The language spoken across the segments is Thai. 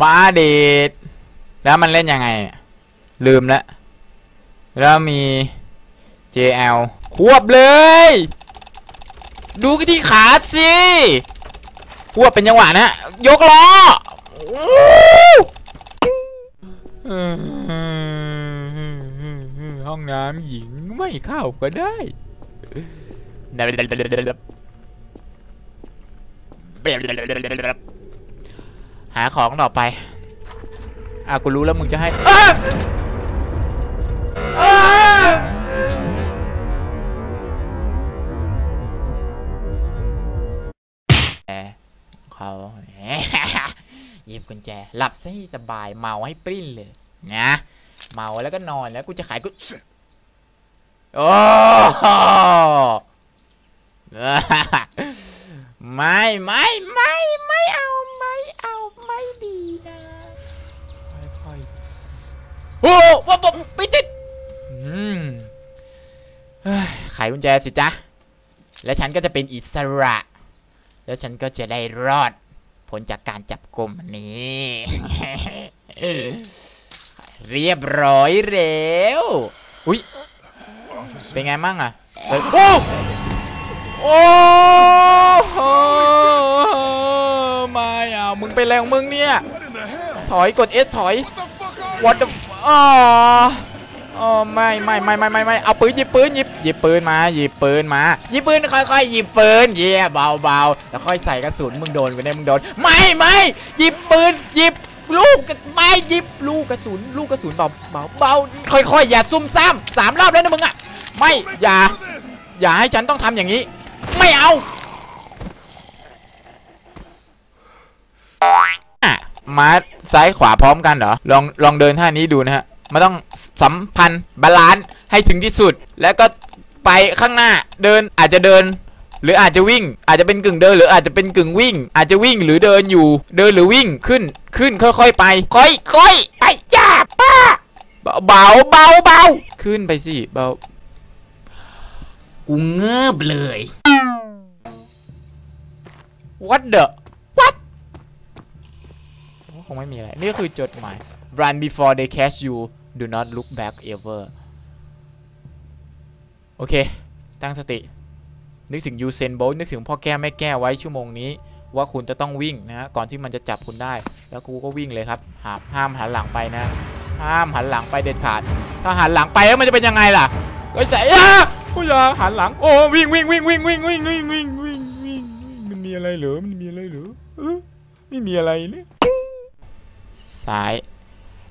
มาดีดแล้วมันเล่นยังไง ลืมแล้วแล้วมี JL ควบเลย ดูที่ขาสิควบเป็นจังหวะนะ ยกล้อห้องน้ำหญิงไม่เข้าก็ได้ หาของต่อไป อะกูรู้แล้วมึงจะให้เขาหยิบกุญแจ หลับซะให้สบายเมาให้ปริ้นเลยนะเมาแล้วก็นอนแล้วกูจะขายกูโอ้ไม่ไม่ไม่ไม่ไม่เอาไม่ดีนะค่อยๆโอ้ว่าผมไปติดอืมเฮ้ยไขกุญแจสิจ๊ะ แล้วฉันก็จะเป็นอิสระ แล้วฉันก็จะได้รอดพ้นจากการจับกลุ่มนี้ เรียบร้อยแล้วอุ้ยเป็นไงมั่งอะ โอ้โอ้โหม่เอามึงไปแล้วมึงเนี่ย ถอยกด S ถอย what the อ๋อ อ๋อไม่ไม่ไม่ไม่ไม่ไม่เอาปืนหยิบปืนหยิบหยิบปืนมาหยิบปืนมาหยิบปืนค่อยๆหยิบปืนเย่เบาเบาแล้วค่อยใส่กระสุนมึงโดนกูแน่มึงโดนไม่ไม่หยิบปืนหยิบลูกกระไม่หยิบลูกกระสุนลูกกระสุนเบาเบาเบาค่อยๆอย่าซุ่มซ่ามสามรอบแล้วนะมึงอะไม่อย่า อย่าให้ฉันต้องทำอย่างนี้ ไม่เอาอะมาซ้ายขวาพร้อมกันเหรอลองลองเดินท่านี้ดูนะฮะมันต้อง สัมพันธ์บาลานซ์ให้ถึงที่สุด แล้วก็ไปข้างหน้าเดินอาจจะเดิน หรืออาจจะวิ่ง อาจจะเป็นกึ่งเดิน หรืออาจจะเป็นกึ่งวิ่ง อาจจะวิ่งหรือเดินอยู่เดินหรือวิ่งขึ้นขึ้นค่อย ๆ ไป ค่อยค่อยไปจ้าป้าเบาเบาเบาเบาขึ้นไปสิเบากูเงือบเลย What the What คงไม่มีอะไร นี่ก็คือจดหมาย Run before they catch you do not look back ever โอเค ตั้งสติ นึกถึงยูเซนโบลนึกถึงพ่อแก้แม่แก้ไว้ชั่วโมงนี้ ว่าคุณจะต้องวิ่งนะฮะก่อนที่มันจะจับคุณได้ แล้วกูก็วิ่งเลยครับหาห้ามหันหลังไปนะ ห้ามหันหลังไปเด็ดขาด ถ้าหันหลังไปแล้วมันจะเป็นยังไงล่ะเฮ้ยแต่ยากูอย่าหันหลังโอ้วิ่งวิ่งวิ่งวิ่งวิ่งวิ่งวิ่งวิ่งวิ่งวิ่งมันมีอะไรเหรอมันมีอะไรเหรอเออไม่มีอะไรเนี่ยซ้าย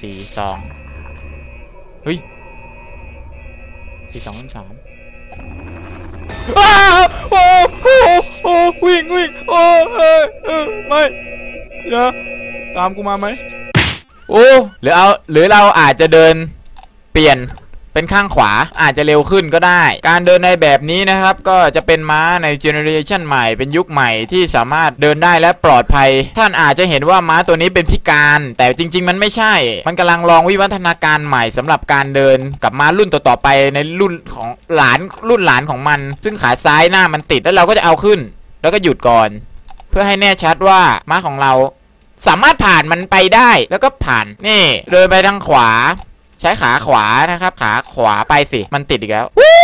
สี่สองเฮ้ยสี่สองสามอ้าโอ้โอ้โอ้วิ่งวิ่งโอ้เออเออไม่อย่าตามกูมาไหมโอ้หรือเอาหรือเราอาจจะเดินเปลี่ยน เป็นข้างขวาอาจจะเร็วขึ้นก็ได้ การเดินในแบบนี้นะครับ ก็จะเป็นม้าในเจเนอเรชันใหม่เป็นยุคใหม่ที่สามารถเดินได้และปลอดภัย ท่านอาจจะเห็นว่าม้าตัวนี้เป็นพิการ แต่จริง ๆ มันไม่ใช่ มันกำลังลองวิวัฒนาการใหม่สำหรับการเดินกับม้ารุ่นต่อๆไปในรุ่นของหลานรุ่นหลานของมัน ซึ่งขาซ้ายหน้ามันติดแล้วเราก็จะเอาขึ้น แล้วก็หยุดก่อน เพื่อให้แน่ชัดว่าม้าของเราสามารถผ่านมันไปได้แล้วก็ผ่านนี่เดินไปทางขวา ใช้ขาขวานะครับ ขาขวาไปสิ มันติดอีกแล้ววู้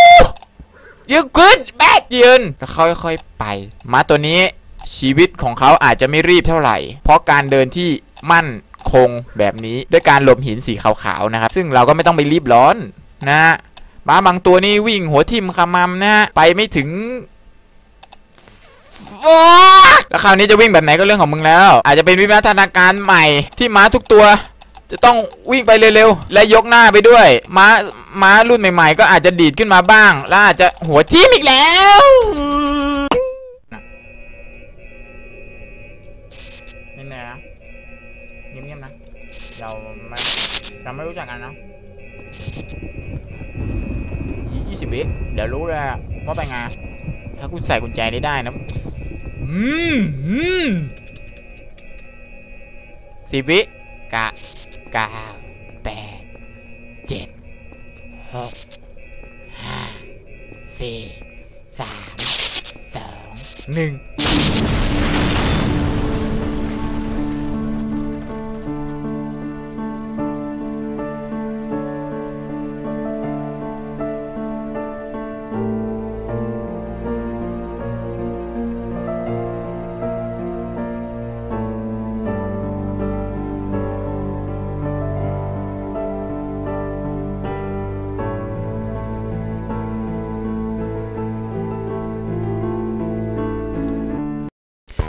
ยืนขึ้นแบกยืนแล้วค่อยๆไปม้าตัวนี้ชีวิตของเขาอาจจะไม่รีบเท่าไหร่ เพราะการเดินที่มั่นคงแบบนี้ด้วยการหลบหินสีขาวๆนะครับ ซึ่งเราก็ไม่ต้องไปรีบร้อนนะม้าบางตัวนี่วิ่งหัวทิ่มขมำนะฮะไปไม่ถึงแล้วคราวนี้จะวิ่งแบบไหนก็เรื่องของมึงแล้ว อาจจะเป็นวิวัฒนาการใหม่ที่ม้าทุกตัว จะต้องวิ่งไปเร็วๆและยกหน้าไปด้วยม้าม้ารุ่นใหม่ ๆ ก็อาจจะดีดขึ้นมาบ้าง แล้วอาจจะหัวทิ่มอีกแล้วนี่นะเงียบๆนะเราไม่เราไม่รู้จักกันนะยี่สิบวิเดี๋ยวรู้เลยอะว่าไปไงถ้ากูใส่กุญแจนี้ได้นะอืมอืมสิบวิกะ เก้าแปดเจ็ด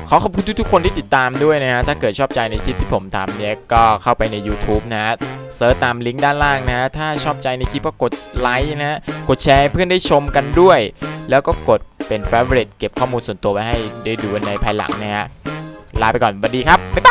ขอขอบคุณทุกๆคนที่ติดตามด้วยนะฮะ ถ้าเกิดชอบใจในคลิปที่ผมทำเนี่ยก็เข้าไปใน YouTube นะฮะเซิร์ชตามลิงก์ด้านล่างนะฮะ ถ้าชอบใจในคลิปก็กดไลค์นะฮะ กดแชร์เพื่อนได้ชมกันด้วย แล้วก็กดเป็น favorite เก็บข้อมูลส่วนตัวไว้ให้ได้ดูในภายหลังนะฮะ ลาไปก่อนสวัสดีครับ